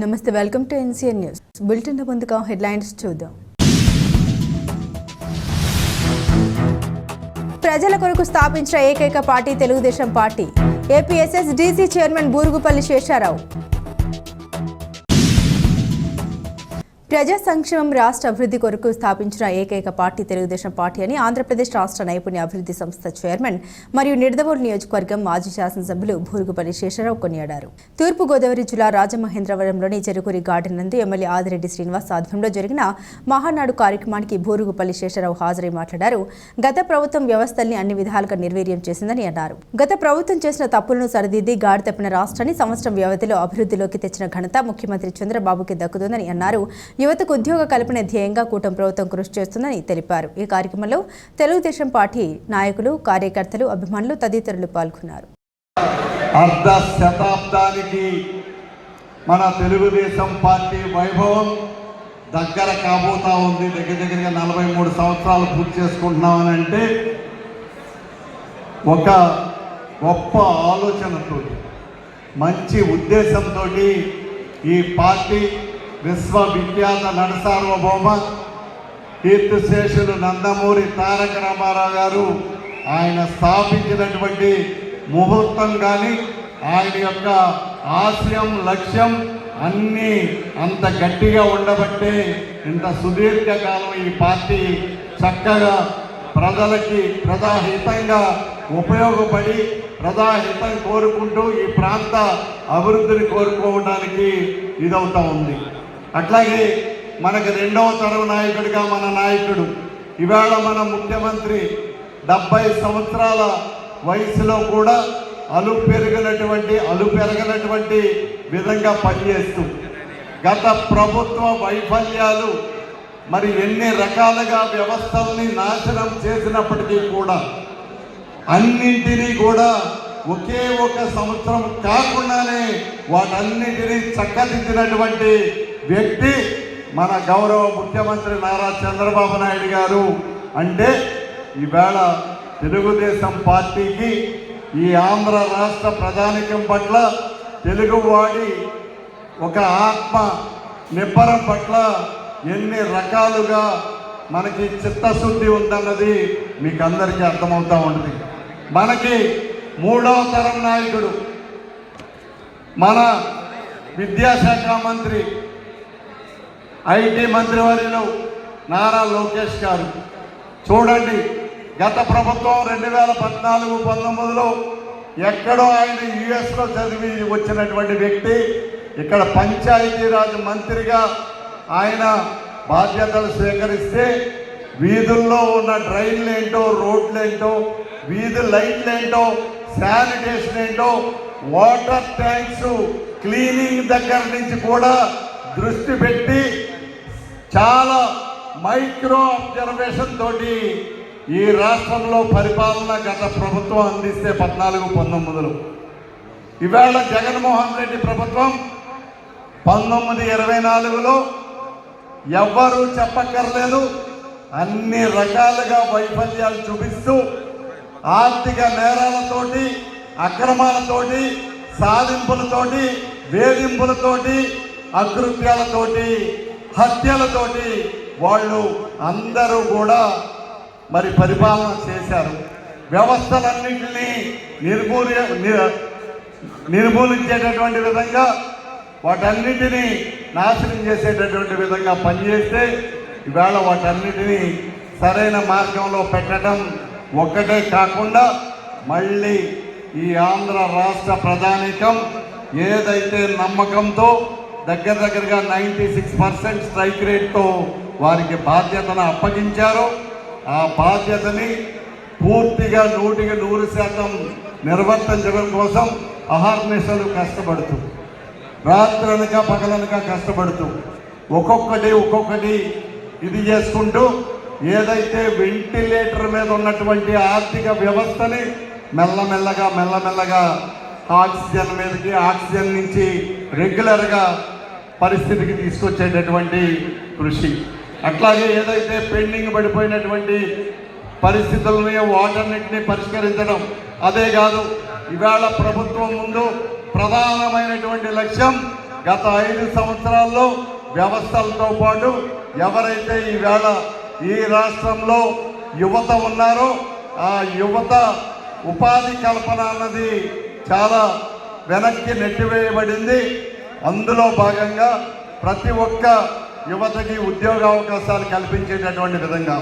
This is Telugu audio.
నమస్తే welcome to NCN news. Bulletin ముందుగా హెడ్లైన్స్ చూద్దాం. ప్రజల కొరకు స్థాపించిన ఏకైక party Telugu Desam party. APSS DC chairman Burugupalli Sesharao. ప్రజా సంక్షేమం రాష్ట్ర అభివృద్ధి కొరకు స్థాపించిన ఏకైక పార్టీ తెలుగుదేశం పార్టీ అని ఆంధ్రప్రదేశ్ రాష్ట్ర నైపుణ్య అభివృద్ధి సంస్థ చైర్మన్ మరియు నిడదవోలు నియోజకవర్గం మాజీ శాసనసభ్యులు భూరుగుపల్లి శేషరావు కొనియాడారు. తూర్పు గోదావరి జిల్లా రాజమహేంద్రవరంలోని చెరుకూరి గార్డెన్ నందు ఎమ్మెల్యే ఆదిరెడ్డి శ్రీనివాస్ ఆధ్వర్యంలో జరిగిన మహానాడు కార్యక్రమానికి భూరుగుపల్లి శేషరావు హాజరై మాట్లాడారు. గత ప్రభుత్వం వ్యవస్థల్ని అన్ని విధాలుగా నిర్వీర్యం చేసిందని అన్నారు. గత ప్రభుత్వం చేసిన తప్పులను సరిదిద్ది గాడి తప్పిన రాష్ట్రాన్ని సంవత్సరం వ్యవధిలో అభివృద్ధిలోకి తెచ్చిన ఘనత ముఖ్యమంత్రి చంద్రబాబుకి దక్కుతుందని అన్నారు. యువతకు ఉద్యోగ కల్పన ధ్యేయంగా కూటమి ప్రభుత్వం కృషి చేస్తుందని తెలిపారు. ఈ కార్యక్రమంలో తెలుగుదేశం పార్టీ నాయకులు కార్యకర్తలు అభిమానులు తదితరులు పాల్గొన్నారు. అర్ధ శతాబ్దానికి మన తెలుగుదేశం పార్టీ వైభవం దగ్గర కాబోతా ఉంది. దగ్గర దగ్గరగా నలభై మూడు సంవత్సరాలు పూర్తి చేసుకుంటున్నామని అంటే ఒక గొప్ప ఆలోచనతో మంచి ఉద్దేశంతో ఈ పార్టీ విశ్వవిఖ్యాత నడసార్వభౌమ కీర్తిశేషులు నందమూరి తారక రామారావు గారు ఆయన స్థాపించినటువంటి ముహూర్తం కానీ ఆయన యొక్క ఆశయం లక్ష్యం అన్నీ అంత గట్టిగా ఉండబట్టే ఇంత సుదీర్ఘకాలం ఈ పార్టీ చక్కగా ప్రజలకి ప్రజాహితంగా ఉపయోగపడి ప్రజాహితం కోరుకుంటూ ఈ ప్రాంత అభివృద్ధిని కోరుకోవడానికి ఇదవుతా ఉంది. అట్లాగే మనకు రెండవ తరం నాయకుడిగా మన నాయకుడు. ఇవాళ మన ముఖ్యమంత్రి డెబ్బై సంవత్సరాల వయసులో కూడా అలు పెరిగినటువంటి అలు పెరగనటువంటి విధంగా పనిచేస్తూ గత ప్రభుత్వ వైఫల్యాలు మరి ఎన్ని రకాలుగా వ్యవస్థల్ని నాశనం చేసినప్పటికీ కూడా అన్నింటినీ కూడా ఒకే ఒక సంవత్సరం కాకుండానే వాటన్నిటినీ చక్కదిద్దినటువంటి వ్యక్తి మన గౌరవ ముఖ్యమంత్రి నారా చంద్రబాబు నాయుడు గారు అంటే ఈవేళ తెలుగుదేశం పార్టీకి ఈ ఆంధ్ర రాష్ట్ర ప్రధానికం పట్ల తెలుగువాడి ఒక ఆత్మ నిబ్బరం పట్ల ఎన్ని రకాలుగా మనకి చిత్తశుద్ధి ఉందన్నది మీకు అందరికీ అర్థమవుతూ ఉంటుంది మనకి మూడవ తరం నాయకుడు మన విద్యాశాఖ మంత్రి ఐటీ మంత్రివర్యులు నారా లోకేష్ గారు. చూడండి గత ప్రభుత్వం రెండు వేల పద్నాలుగు పంతొమ్మిదిలో ఎక్కడో ఆయన యుఎస్లో చదివి వచ్చినటువంటి వ్యక్తి ఇక్కడ పంచాయతీరాజ్ మంత్రిగా ఆయన బాధ్యతలు స్వీకరిస్తే వీధుల్లో ఉన్న డ్రైన్లు ఏంటో రోడ్లు ఏంటో వీధి లైట్లు ఏంటో శానిటేషన్ ఏంటో వాటర్ ట్యాంక్స్ క్లీనింగ్ దగ్గర నుంచి కూడా దృష్టి పెట్టి చాలా మైక్రో అబ్జర్వేషన్ తోటి ఈ రాష్ట్రంలో పరిపాలన గత ప్రభుత్వం అందిస్తే పద్నాలుగు పంతొమ్మిదిలో. ఇవాళ జగన్మోహన్ రెడ్డి ప్రభుత్వం పంతొమ్మిది ఇరవై నాలుగులో ఎవ్వరూ చెప్పక్కర్లేదు అన్ని రకాలుగా వైఫల్యాలు చూపిస్తూ ఆర్థిక నేరాలతోటి అక్రమాలతోటి సాధింపులతోటి వేధింపులతోటి అకృత్యాలతోటి హత్యలతోటి వాళ్ళు అందరూ కూడా మరి పరిపాలన చేశారు. వ్యవస్థలన్నింటినీ నిర్మూలి నిర్మూలించేటటువంటి విధంగా వాటన్నిటినీ నాశనం చేసేటటువంటి విధంగా పనిచేస్తే ఇవాళ వాటన్నిటినీ సరైన మార్గంలో పెట్టడం ఒక్కటే కాకుండా మళ్ళీ ఈ ఆంధ్ర రాష్ట్ర ప్రధానికం ఏదైతే నమ్మకంతో దగ్గర దగ్గరగా నైంటీ సిక్స్ పర్సెంట్ స్ట్రైక్ రేట్తో వారికి బాధ్యతను అప్పగించారో. ఆ బాధ్యతని పూర్తిగా నూటికి నూరు శాతం నిర్వర్తించడం కోసం అహర్నిశలు కష్టపడుతూ రాత్రనక పగలనక కష్టపడుతూ ఒక్కొక్కటి ఒక్కొక్కటి ఇది చేసుకుంటూ ఏదైతే వెంటిలేటర్ మీద ఉన్నటువంటి ఆర్థిక వ్యవస్థని మెల్లమెల్లగా మెల్లమెల్లగా ఆక్సిజన్ మీదకి ఆక్సిజన్ నుంచి రెగ్యులర్గా పరిస్థితికి తీసుకొచ్చేటటువంటి కృషి. అట్లాగే ఏదైతే పెండింగ్ పడిపోయినటువంటి పరిస్థితులని వాటన్నిటిని పరిష్కరించడం అదే కాదు ఇవాళ ప్రభుత్వం ముందు ప్రధానమైనటువంటి లక్ష్యం గత ఐదు సంవత్సరాల్లో వ్యవస్థలతో పాటు ఎవరైతే ఈవేళ ఈ రాష్ట్రంలో యువత ఉన్నారో ఆ యువత ఉపాధి కల్పన అన్నది చాలా వెనక్కి నెట్టివేయబడింది. అందులో భాగంగా ప్రతి ఒక్క యువతకి ఉద్యోగ అవకాశాలు కల్పించేటటువంటి విధంగా